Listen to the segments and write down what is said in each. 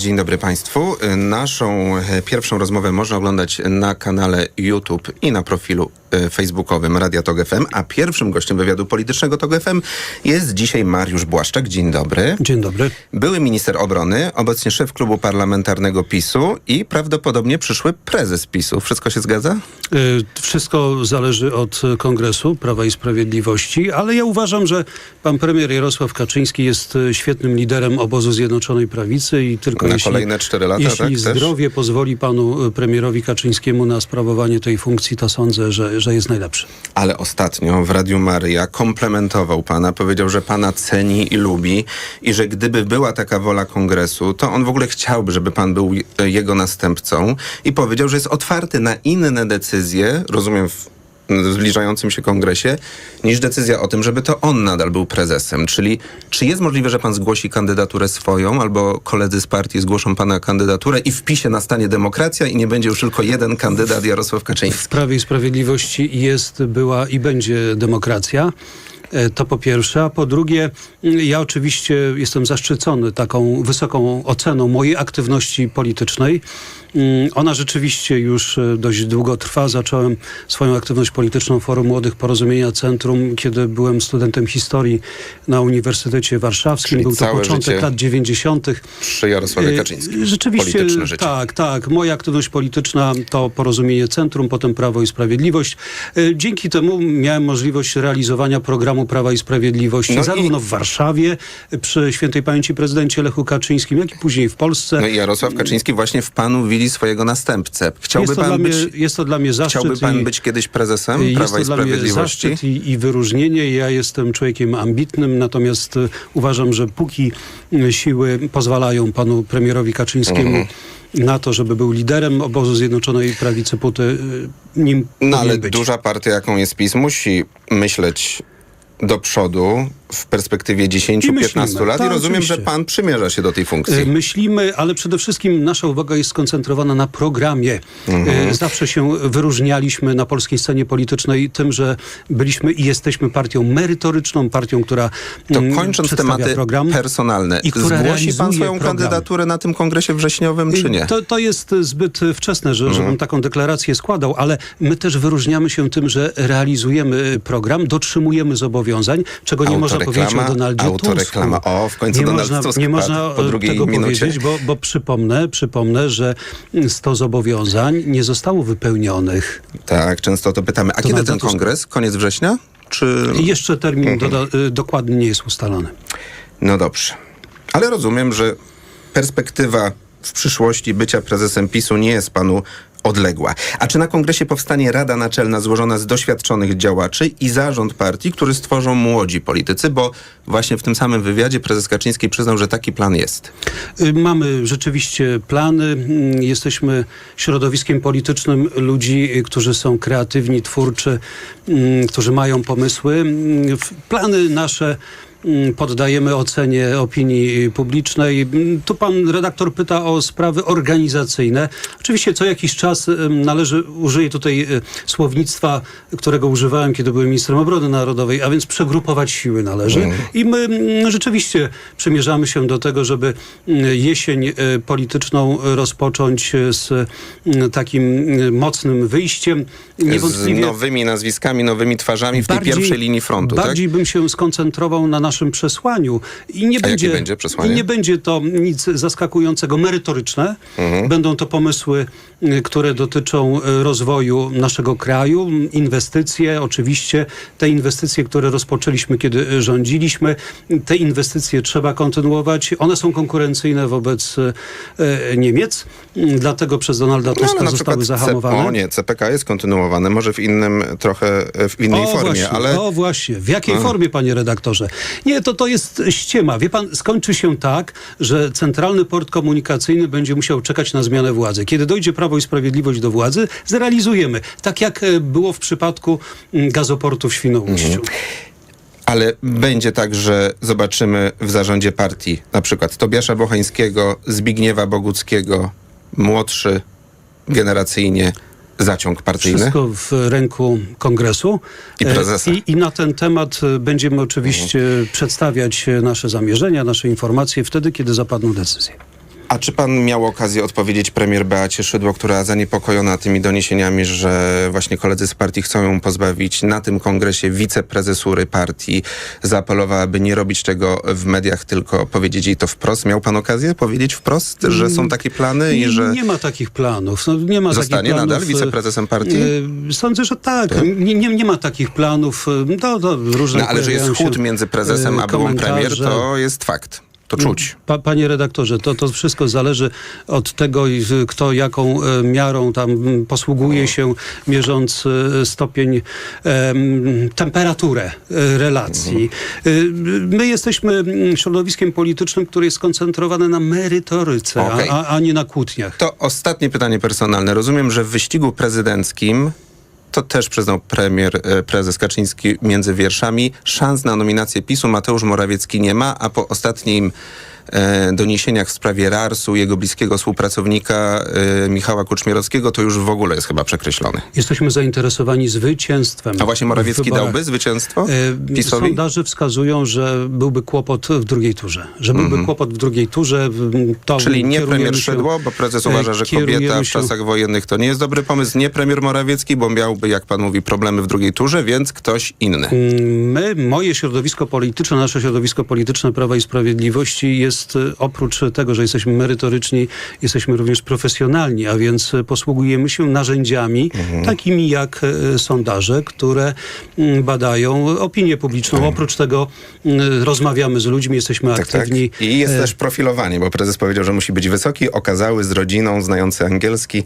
Dzień dobry Państwu. Naszą e, pierwszą rozmowę można oglądać na kanale YouTube i na profilu e, facebookowym Radia Tok FM, a pierwszym gościem wywiadu politycznego Tok FM jest dzisiaj Mariusz Błaszczak. Dzień dobry. Dzień dobry. Były minister obrony, obecnie szef klubu parlamentarnego PiSu i prawdopodobnie przyszły prezes PiSu. Wszystko się zgadza? Y, Wszystko zależy od Kongresu Prawa i Sprawiedliwości, ale ja uważam, że pan premier Jarosław Kaczyński jest świetnym liderem obozu Zjednoczonej Prawicy i tylko Na jeśli, kolejne cztery lata, jeśli tak, też? zdrowie pozwoli panu y, premierowi Kaczyńskiemu na sprawowanie tej funkcji, to sądzę, że, że jest najlepszy. Ale ostatnio w Radiu Maryja komplementował pana, powiedział, że pana ceni i lubi i że gdyby była taka wola kongresu, to on w ogóle chciałby, żeby pan był e, jego następcą i powiedział, że jest otwarty na inne decyzje, rozumiem w zbliżającym się kongresie, niż decyzja o tym, żeby to on nadal był prezesem. Czyli czy jest możliwe, że pan zgłosi kandydaturę swoją, albo koledzy z partii zgłoszą pana kandydaturę i w PiSie nastanie demokracja i nie będzie już tylko jeden kandydat Jarosław Kaczyński? W Prawie i Sprawiedliwości jest, była i będzie demokracja. E, To po pierwsze, a po drugie, ja oczywiście jestem zaszczycony taką wysoką oceną mojej aktywności politycznej. Mm, Ona rzeczywiście już e, dość długo trwa. Zacząłem swoją aktywność polityczną Forum Młodych Porozumienia Centrum, kiedy byłem studentem historii na Uniwersytecie Warszawskim. Czyli Był to początek lat 90. Przy Jarosławie E, Kaczyńskim. Rzeczywiście, tak, tak. Moja aktywność polityczna to Porozumienie Centrum, potem Prawo i Sprawiedliwość. E, Dzięki temu miałem możliwość realizowania programu Prawa i Sprawiedliwości No i- zarówno w Warszawie przy świętej pamięci prezydencie Lechu Kaczyńskim, jak i później w Polsce. No i Jarosław Kaczyński właśnie w panu widzi swojego następcę. Chciałby pan mnie, być, jest to dla mnie zaszczyt. chciałby pan i- być kiedyś prezesem Jest Prawa to i dla mnie zaszczyt i, i wyróżnienie. Ja jestem człowiekiem ambitnym, natomiast e, uważam, że póki e, siły pozwalają panu premierowi Kaczyńskiemu Mhm. na to, żeby był liderem obozu Zjednoczonej Prawicy Puty, e, nim No ale być. duża partia, jaką jest PiS, musi myśleć do przodu w perspektywie 10-15 myślimy. lat i Tak, rozumiem, że oczywiście. pan przymierza się do tej funkcji. Myślimy, ale przede wszystkim nasza uwaga jest skoncentrowana na programie. Mhm. E, Zawsze się wyróżnialiśmy na polskiej scenie politycznej tym, że byliśmy i jesteśmy partią merytoryczną, partią, która To mm, kończąc tematy program. personalne, i która zgłosi pan swoją program. kandydaturę na tym kongresie wrześniowym, czy nie? To, to jest zbyt wczesne, że, Mhm. żebym taką deklarację składał, ale my też wyróżniamy się tym, że realizujemy program, dotrzymujemy zobowiązań, czego nie o Autoreklama, Donaldzie autoreklama. Tusku. O, w końcu nie Donald można, Tusk Nie można po e, drugiej tego minucie. powiedzieć, bo, bo przypomnę, przypomnę, że 100 zobowiązań nie zostało wypełnionych. Tak, często to pytamy. A Donalda kiedy ten Tuska. kongres? Koniec września? Czy... Jeszcze termin Mhm. doda- y, dokładny nie jest ustalony. No dobrze. Ale rozumiem, że perspektywa w przyszłości bycia prezesem PiSu nie jest panu odległa. A czy na kongresie powstanie Rada Naczelna złożona z doświadczonych działaczy i zarząd partii, który stworzą młodzi politycy? Bo właśnie w tym samym wywiadzie prezes Kaczyński przyznał, że taki plan jest. Y, Mamy rzeczywiście plany. Mm, Jesteśmy środowiskiem politycznym ludzi, y, którzy są kreatywni, twórczy, mm, którzy mają pomysły. Mm, Plany nasze poddajemy ocenie opinii publicznej. Mm, Tu pan redaktor pyta o sprawy organizacyjne. Oczywiście co jakiś czas należy, użyję tutaj e, słownictwa, którego używałem, kiedy byłem ministrem obrony narodowej, a więc przegrupować siły należy. I my mm, rzeczywiście przymierzamy się do tego, żeby mm, jesień e, polityczną rozpocząć e, z mm, takim mocnym wyjściem. Z Niewątpliwie nowymi nazwiskami, nowymi twarzami w tej pierwszej linii frontu, bardziej bym się skoncentrował na naszym przesłaniu. I nie będzie, będzie? I nie będzie to nic zaskakującego, merytoryczne. Mhm. Będą to pomysły, y, które dotyczą y, rozwoju naszego kraju, inwestycje, oczywiście te inwestycje, które rozpoczęliśmy, kiedy y, rządziliśmy, te inwestycje trzeba kontynuować. One są konkurencyjne wobec Niemiec, y, dlatego przez Donalda No, Tuska na zostały zahamowane. O nie, CPK jest kontynuowane, może w innym trochę, w innej o, formie, właśnie, ale... O właśnie, w jakiej formie, panie redaktorze? Nie, to to jest ściema. Wie pan, skończy się tak, że Centralny Port Komunikacyjny będzie musiał czekać na zmianę władzy. Kiedy dojdzie Prawo i Sprawiedliwość do władzy, zrealizujemy. Tak jak e, było w przypadku mm, gazoportu w Świnoujściu. Mhm. Ale będzie tak, że zobaczymy w zarządzie partii na przykład Tobiasza Bochańskiego, Zbigniewa Boguckiego, młodszy generacyjnie zaciąg partyjny. Wszystko w ręku kongresu. I E, prezesa. I, I na ten temat e, będziemy oczywiście przedstawiać e, nasze zamierzenia, nasze informacje wtedy, kiedy zapadną decyzje. A czy pan miał okazję odpowiedzieć premier Beacie Szydło, która zaniepokojona tymi doniesieniami, że właśnie koledzy z partii chcą ją pozbawić na tym kongresie wiceprezesury partii, zaapelowała, by nie robić tego w mediach, tylko powiedzieć jej to wprost? Miał pan okazję powiedzieć wprost, że są takie plany i że nie ma takich planów. No, nie ma zostanie planów. nadal wiceprezesem partii? E, Sądzę, że tak. Nie, nie, nie ma takich planów. e, To, to różne No, ale że jest się, między prezesem e, a byłą premier, to jest fakt. To czuć. Pa, panie redaktorze, to, to wszystko zależy od tego, kto jaką e, miarą tam posługuje się, mierząc e, stopień, em, temperaturę e, relacji. My jesteśmy środowiskiem politycznym, które jest skoncentrowane na merytoryce, Okej. a, a nie na kłótniach. To ostatnie pytanie personalne. Rozumiem, że w wyścigu prezydenckim to też przyznał premier, e, prezes Kaczyński między wierszami. Szans na nominację PiSu Mateusz Morawiecki nie ma, a po ostatnim doniesieniach w sprawie RARS-u, jego bliskiego współpracownika e, Michała Kuczmierowskiego, to już w ogóle jest chyba przekreślony. Jesteśmy zainteresowani zwycięstwem. A właśnie Morawiecki dałby zwycięstwo E, PiSowi? Sondaże wskazują, że byłby kłopot w drugiej turze. Że byłby kłopot w drugiej turze. Mhm. Czyli nie premier się- Szydło, bo prezes e, uważa, że kobieta w czasach wojennych to nie jest dobry pomysł. Nie premier Morawiecki, bo miałby, jak pan mówi, problemy w drugiej turze, więc ktoś inny. My, moje środowisko polityczne, nasze środowisko polityczne Prawa i Sprawiedliwości jest e, oprócz tego, że jesteśmy merytoryczni, jesteśmy również profesjonalni, a więc e, posługujemy się narzędziami Mhm. takimi jak e, sondaże, które mm, badają opinię publiczną. Oprócz tego mm, rozmawiamy z ludźmi, jesteśmy Tak, tak. aktywni. I jest e, też profilowanie, bo prezes powiedział, że musi być wysoki, okazały, z rodziną, znający angielski.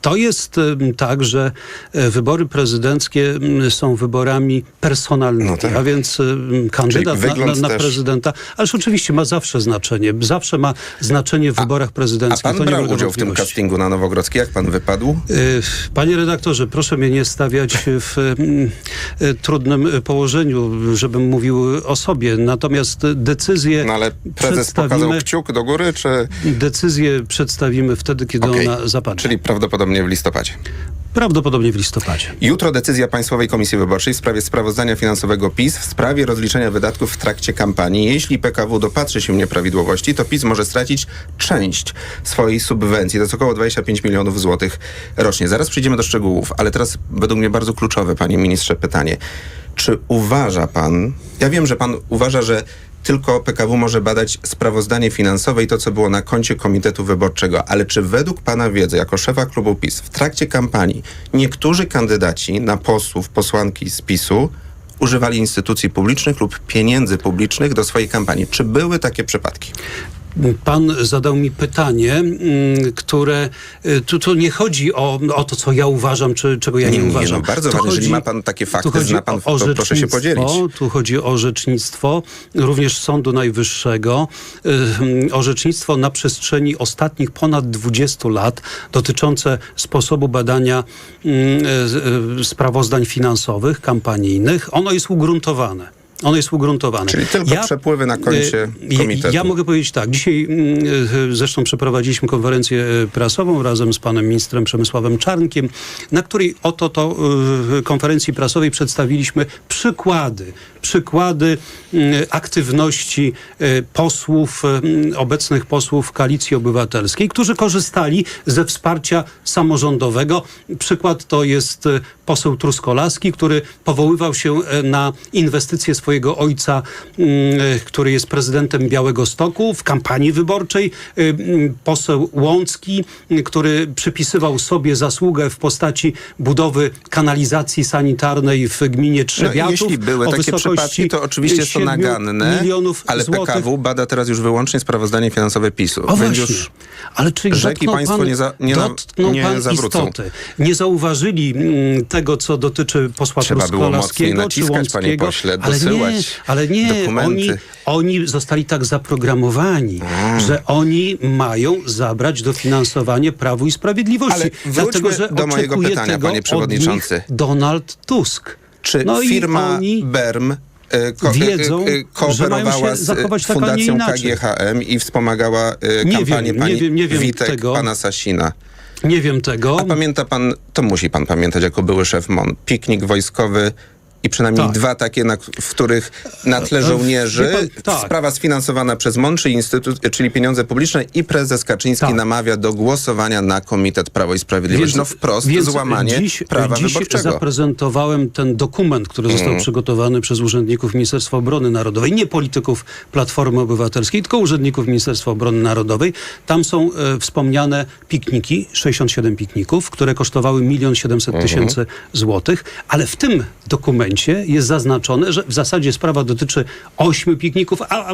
To jest em, tak, że e, wybory prezydenckie są wyborami personalnymi, No tak. a więc em, kandydat na, na, na prezydenta, ależ oczywiście ma zawsze znaczenie, zawsze ma znaczenie w wyborach A prezydenckich. pan to brał udział w tym castingu na Nowogrodzkiej? Jak pan wypadł? E, Panie redaktorze, proszę mnie nie stawiać w e, trudnym e, położeniu, żebym mówił o sobie. Natomiast decyzję No ale prezes pokazał kciuk do góry, czy... decyzję przedstawimy wtedy, kiedy Okej. ona zapadnie. Czyli prawdopodobnie w listopadzie. Prawdopodobnie w listopadzie. Jutro decyzja Państwowej Komisji Wyborczej w sprawie sprawozdania finansowego PiS w sprawie rozliczenia wydatków w trakcie kampanii. Jeśli PKW dopatrzy się nieprawidłowości, to PiS może stracić część swojej subwencji. To jest około 25 milionów złotych rocznie. Zaraz przejdziemy do szczegółów, ale teraz według mnie bardzo kluczowe, panie ministrze, pytanie. Czy uważa pan, ja wiem, że pan uważa, że tylko PKW może badać sprawozdanie finansowe i to, co było na koncie Komitetu Wyborczego. Ale czy według Pana wiedzy, jako szefa klubu PiS, w trakcie kampanii niektórzy kandydaci na posłów, posłanki z PiSu używali instytucji publicznych lub pieniędzy publicznych do swojej kampanii? Czy były takie przypadki? Pan zadał mi pytanie, mm, które y, tu, tu nie chodzi o, o to, co ja uważam, czy czego ja nie, Nie, nie, uważam. no bardzo Tu ważne, jeżeli ma pan takie fakty, chodzi zna pan, o to proszę się podzielić. Tu chodzi o orzecznictwo, również Sądu Najwyższego, y, orzecznictwo na przestrzeni ostatnich ponad 20 lat dotyczące sposobu badania y, y, sprawozdań finansowych, kampanijnych. Ono jest ugruntowane. Ono jest ugruntowane. Czyli tylko przepływy na koncie y, komitetu. Ja mogę powiedzieć tak. Dzisiaj mm, zresztą przeprowadziliśmy konferencję y, prasową razem z panem ministrem Przemysławem Czarnkiem, na której oto to y, konferencji prasowej przedstawiliśmy przykłady, przykłady y, aktywności y, posłów, y, obecnych posłów Koalicji Obywatelskiej, którzy korzystali ze wsparcia samorządowego. Przykład to jest y, poseł Truskolaski, który powoływał się na inwestycje swojego ojca, y, który jest prezydentem Białego Stoku w kampanii wyborczej. Poseł Łącki, który przypisywał sobie zasługę w postaci budowy kanalizacji sanitarnej w gminie Trzebiatów. No, jeśli były takie wysokości przypadki, to oczywiście są naganne, milionów ale złotych. PKW bada teraz już wyłącznie sprawozdanie finansowe PiSu. O Więc właśnie. już Ale czy rzeki państwo pan, nie za- nie dotknął nie pan zawrócą. istoty. Nie zauważyli mm, tego, co dotyczy posła Trzeba było mocniej naciskać, panie pośle, ale nie, dosyłać ale nie. dokumenty. Oni, oni zostali tak zaprogramowani, że oni mają zabrać dofinansowanie Prawu i Sprawiedliwości. Ale wróćmy dlatego, że do mojego pytania, tego panie Donald Tusk. Czy no firma BERM e, ko- wiedzą, e, e, że mają kooperowała się z zachować tak, a nie Fundacją inaczej. KGHM i wspomagała e, Nie kampanię wiem, nie pani wiem, nie wiem Witek, tego. pana Sasina. nie wiem tego. A pamięta pan, to musi pan pamiętać jako były szef MON, piknik wojskowy i przynajmniej Tak. dwa takie, na, w których na tle E, żołnierzy wie pan, tak. sprawa sfinansowana przez Mączy Instytut, czyli pieniądze publiczne i prezes Kaczyński Tak. namawia do głosowania na Komitet Prawo i Sprawiedliwość. no wprost więc złamanie dziś, prawa dziś wyborczego. Mhm. zaprezentowałem ten dokument, który został przygotowany przez urzędników Ministerstwa Obrony Narodowej, nie polityków Platformy Obywatelskiej, tylko urzędników Ministerstwa Obrony Narodowej. Tam są e, wspomniane pikniki, 67 pikników, które kosztowały 1 700 Mhm. tysięcy złotych, ale w tym dokumencie jest zaznaczone, że w zasadzie sprawa dotyczy ośmiu pikników, a, a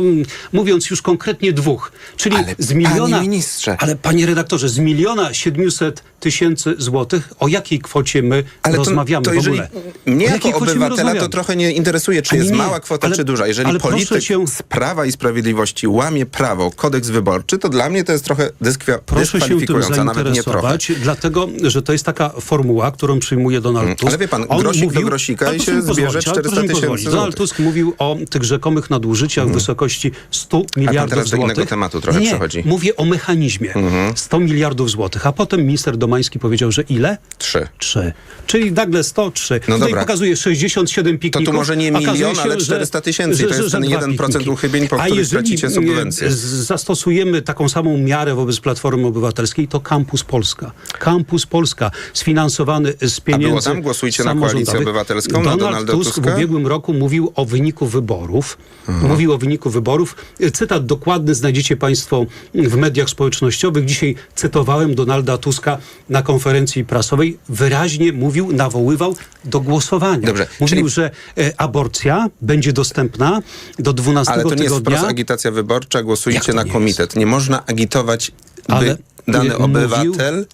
mówiąc już konkretnie dwóch, czyli Ale z miliona... panie ministrze. Ale panie redaktorze, z miliona 700 tysięcy złotych, o jakiej kwocie my Ale to, rozmawiamy to w jeżeli ogóle? mnie jako obywatela to trochę nie interesuje, czy jest nie, mała kwota, ale- czy duża. Jeżeli polityk się- z Prawa i Sprawiedliwości łamie prawo, kodeks wyborczy, to dla mnie to jest trochę dyskwia- Proszę się tym zainteresować, dlatego, że to jest taka formuła, którą przyjmuje Donald Tusk. ale wie pan, grosik do grosika i się zbierze ale 400 proszę mi tysięcy. Donald złotych. Mhm. Tusk mówił o tych rzekomych nadużyciach w wysokości 100 miliardów teraz do złotych. innego tematu trochę nie, przechodzi. mówię o mechanizmie. Mhm. 100 miliardów złotych. A potem minister Domański powiedział, że ile? Trzy. 3. Czyli nagle 103. No Tutaj dobra. pokazuje 67 pikników. To tu może nie milion, się, ale że- 400 tysięcy. To jest ten dwa 1% pikniki. uchybień, po A których tracicie subwencje. zastosujemy taką samą miarę wobec Platformy Obywatelskiej, to Kampus Polska. Kampus Polska sfinansowany z pieniędzy było tam? Głosujcie na Koalicję. Obywatelską, na Donald Tusk Tuska? w ubiegłym roku mówił o wyniku wyborów. Mówił o wyniku wyborów. Cytat dokładny znajdziecie Państwo w mediach społecznościowych. Dzisiaj cytowałem Donalda Tuska na konferencji prasowej. Wyraźnie mówił, nawoływał do głosowania. Dobrze, Mówił, czyli- że e, aborcja będzie dostępna do 12 Ale to nie jest tygodnia. wprost agitacja wyborcza, głosujcie na komitet. Nie można agitować, by Ale, dany y, obywatel E,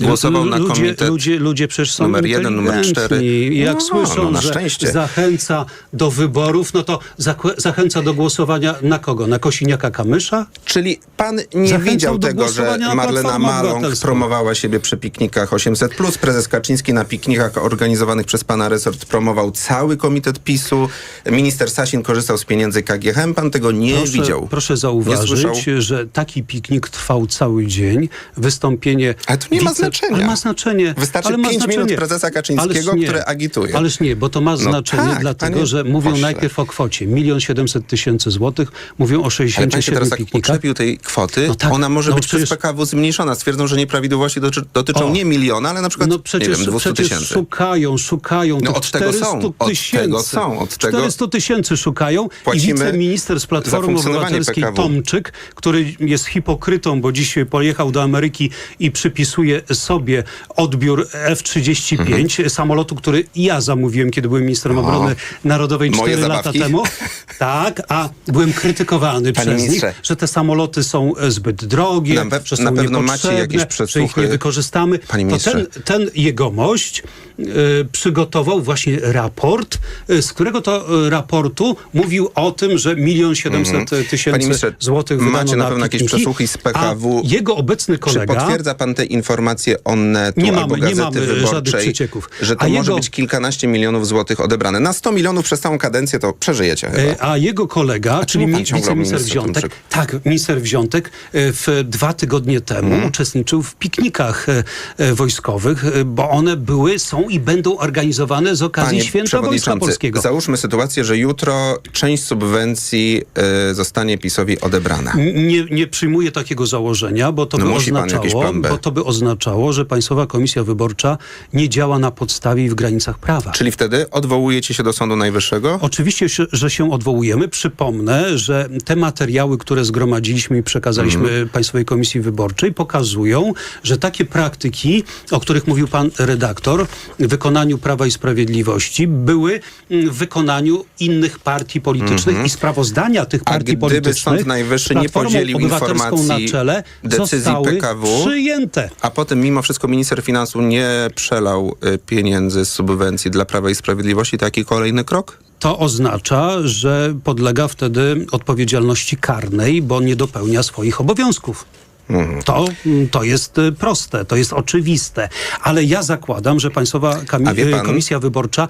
głosował na ludzie, komitet ludzie, ludzie przecież są numer jeden, numer cztery. Jak No, słyszą, no, na że szczęście. zachęca do wyborów, no to zachęca do głosowania na kogo? Na Kosiniaka Kamysza? Czyli pan nie Zachęcał widział tego, że Marlena Maląg promowała siebie przy piknikach 800+, prezes Kaczyński na piknikach organizowanych przez pana resort promował cały komitet PiSu, minister Sasin korzystał z pieniędzy KGHM, pan tego nie Proszę, widział. proszę zauważyć, że taki piknik trwał cały dzień. Wystąpienie... Ale to nie ma znaczenia. Ale ma znaczenie. Wystarczy ale ma pięć minut znaczenie. prezesa Kaczyńskiego, nie. który agituje. Ależ nie, bo to ma znaczenie, tak, dlatego panie że mówią pośle. najpierw o kwocie. Milion siedemset tysięcy złotych. Mówią o Ale pan się 67 teraz tak piknikach. tej kwoty, No tak, ona może no być przecież- przez PKW zmniejszona. Stwierdzą, że nieprawidłowości doty- dotyczą O. nie miliona, ale na przykład No nie przecież, wiem, 200 przecież tysięcy. szukają, szukają No od tego 400 są, od tysięcy. tego są, od tego- 400 tysięcy szukają Płacimy i wiceminister z Platformy Obywatelskiej PKW. Tomczyk, który jest hipokrytą, bo dziś pojechał do Ameryki i przypisuje sobie odbiór F-35, samolotu, który ja zamówiłem, kiedy byłem ministrem obrony narodowej moje 4 lata zabawki? temu. Tak, a byłem krytykowany Panie przez nich, że te samoloty są e, zbyt drogie, Na że są na pewno macie jakieś że ich nie wykorzystamy. Panie to ministrze. ten, ten jegomość e, przygotował właśnie raport, e, z którego to raportu mówił o tym, że milion siedemset Mhm. Tysięcy złotych wydano macie na na pewno jakieś przesłuchy z PKW. Jego obecny Czy kolega... potwierdza pan te informacje Onetu Nie albo mamy- nie Gazety mamy żadnych Wyborczej, przecieków. że to A może jego- być kilkanaście milionów złotych odebrane? Na 100 milionów przez całą kadencję to przeżyjecie chyba. E, A jego kolega, czyli mi- ciągle wiceminister minister Wziątek, tak, minister Wziątek e, w dwa tygodnie temu Mhm. uczestniczył w piknikach e, wojskowych, bo one były, są i będą organizowane z okazji Panie Święta Wojska Polskiego. załóżmy sytuację, że jutro część subwencji y, zostanie PiSowi odebrana. Nie, nie przyjmuję takiego założenia, bo to, No by oznaczało, bo to by oznaczało, że Państwowa Komisja Wyborcza nie działa na podstawie i w granicach prawa. Czyli wtedy odwołujecie się do Sądu Najwyższego? Oczywiście, że- się odwołujemy. Przypomnę, że te materiały, które zgromadziliśmy i przekazaliśmy Mhm. Państwowej Komisji Wyborczej, pokazują, że takie praktyki, o których mówił pan redaktor, w wykonaniu Prawa i Sprawiedliwości, były mm, w wykonaniu innych partii politycznych i sprawozdania tych Mhm. A partii gdyby politycznych Sąd Najwyższy nie podzielił informacji na czele decyzji PKW, przyjęte. A potem mimo wszystko minister finansów nie przelał y, pieniędzy z subwencji dla Prawa i Sprawiedliwości. Taki kolejny krok? To oznacza, że podlega wtedy odpowiedzialności karnej, bo nie dopełnia swoich obowiązków. To, mm, to jest y, proste, to jest oczywiste. Ale ja zakładam, że Państwowa Kami- y, Komisja Wyborcza y,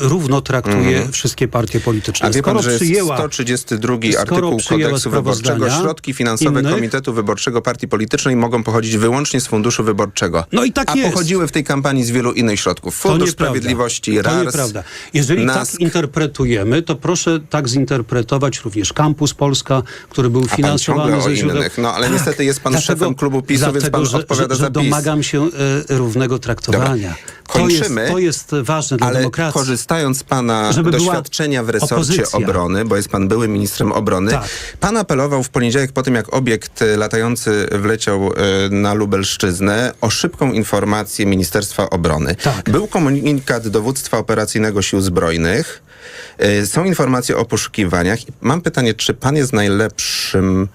równo traktuje wszystkie partie polityczne. A wie pan, że przyjęła 132 skoro artykuł kodeksu wyborczego. Środki finansowe innych- Komitetu Wyborczego Partii Politycznej mogą pochodzić wyłącznie z funduszu wyborczego. No i tak A jest. pochodziły w tej kampanii z wielu innych środków. Fundusz. Sprawiedliwości, To RARS, nieprawda. Jeżeli NASK. tak interpretujemy, to proszę tak zinterpretować również Campus Polska, który był A finansowany ze źródeł. innych. No, ale niestety jest pan dlatego- szefem klubu PiSu, więc dlatego, pan że, odpowiada że, za że PiS. domagam się e, równego traktowania. Kończymy, To jest, to jest ważne dla Ale demokracji. korzystając z pana doświadczenia w resorcie opozycja. obrony, bo jest pan byłym ministrem obrony, Tak. pan apelował w poniedziałek po tym, jak obiekt e, latający wleciał e, na Lubelszczyznę o szybką informację Ministerstwa Obrony. Tak. Był komunikat dowództwa operacyjnego Sił Zbrojnych. Są informacje o poszukiwaniach. Mam pytanie, czy pan jest najlepszym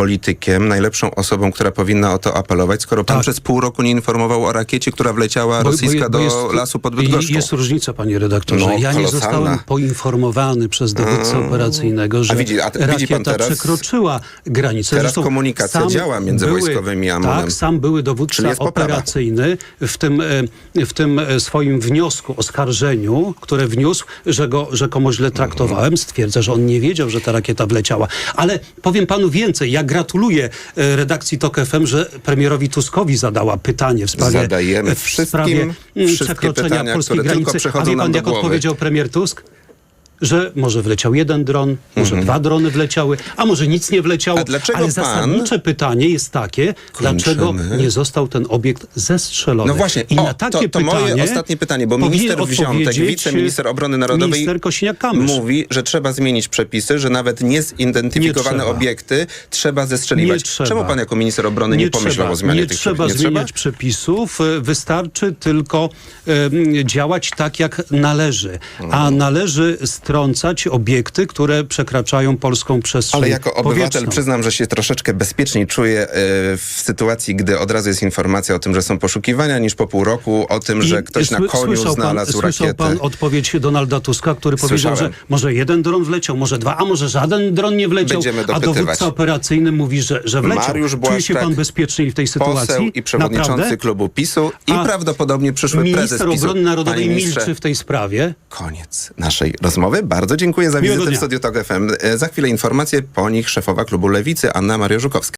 politykiem, najlepszą osobą, która powinna o to apelować, skoro pan Tak. przez pół roku nie informował o rakiecie, która wleciała Bo- bo- rosyjska bo do jest- lasu pod Bydgoszczą? Jest różnica, panie redaktorze. No, ja nie zostałem poinformowany przez dowódcę operacyjnego, że A widzi- a t- widzi pan rakieta teraz- przekroczyła granicę. teraz Zresztą komunikacja działa między były- wojskowymi a MON-em. Tak, sam były dowódca operacyjny w tym, e, w tym e, swoim wniosku, oskarżeniu, które wniósł, że go rzekomo źle traktowałem, stwierdza, że on nie wiedział, że ta rakieta wleciała. Ale powiem panu więcej. Ja gratuluję e, redakcji TOK FM, że premierowi Tuskowi zadała pytanie w sprawie, Zadajemy w wszystkim sprawie mm, wszystkie przekroczenia polskiej granicy. A wie pan, jak odpowiedział premier Tusk? Że może wleciał jeden dron, może Mhm. dwa drony wleciały, a może nic nie wleciało. Dlaczego Ale pan- zasadnicze pytanie jest takie, dlaczego Kończymy. nie został ten obiekt zestrzelony? No właśnie, I o, na takie to, to moje pytanie ostatnie pytanie, bo minister Wziątek, wiceminister obrony narodowej mówi, że trzeba zmienić przepisy, że nawet niezidentyfikowane Nie trzeba. obiekty trzeba zestrzeliwać. Nie trzeba. Czemu pan jako minister obrony nie, pomyślał trzeba, o zmianie nie tych trzeba przepisów? Nie zmieniać przepisów, e, wystarczy tylko działać tak, jak należy. Mhm. A należy strącać obiekty, które przekraczają polską przestrzeń Ale jako obywatel powietrzną. przyznam, że się troszeczkę bezpieczniej czuję e, w sytuacji, gdy od razu jest informacja o tym, że są poszukiwania, niż po pół roku o tym, że I ktoś na koniu słyszał znalazł pan, rakietę. Słyszał pan odpowiedź Donalda Tuska, który powiedział, Słyszałem. że może jeden dron wleciał, może dwa, a może żaden dron nie wleciał, Będziemy a dopytywać. dowódca operacyjny mówi, że, że wleciał. Mariusz Czuje się Błaszczak, pan bezpieczniej w tej sytuacji? Poseł i przewodniczący Naprawdę? klubu PiSu i A prawdopodobnie przyszły prezes Minister PiSu. Obrony Narodowej milczy w tej sprawie. Koniec naszej rozmowy. Bardzo dziękuję za Miłego wizytę w. Studiu Tok FM. E, Za chwilę informacje, po nich szefowa klubu Lewicy Anna Maria Żukowska.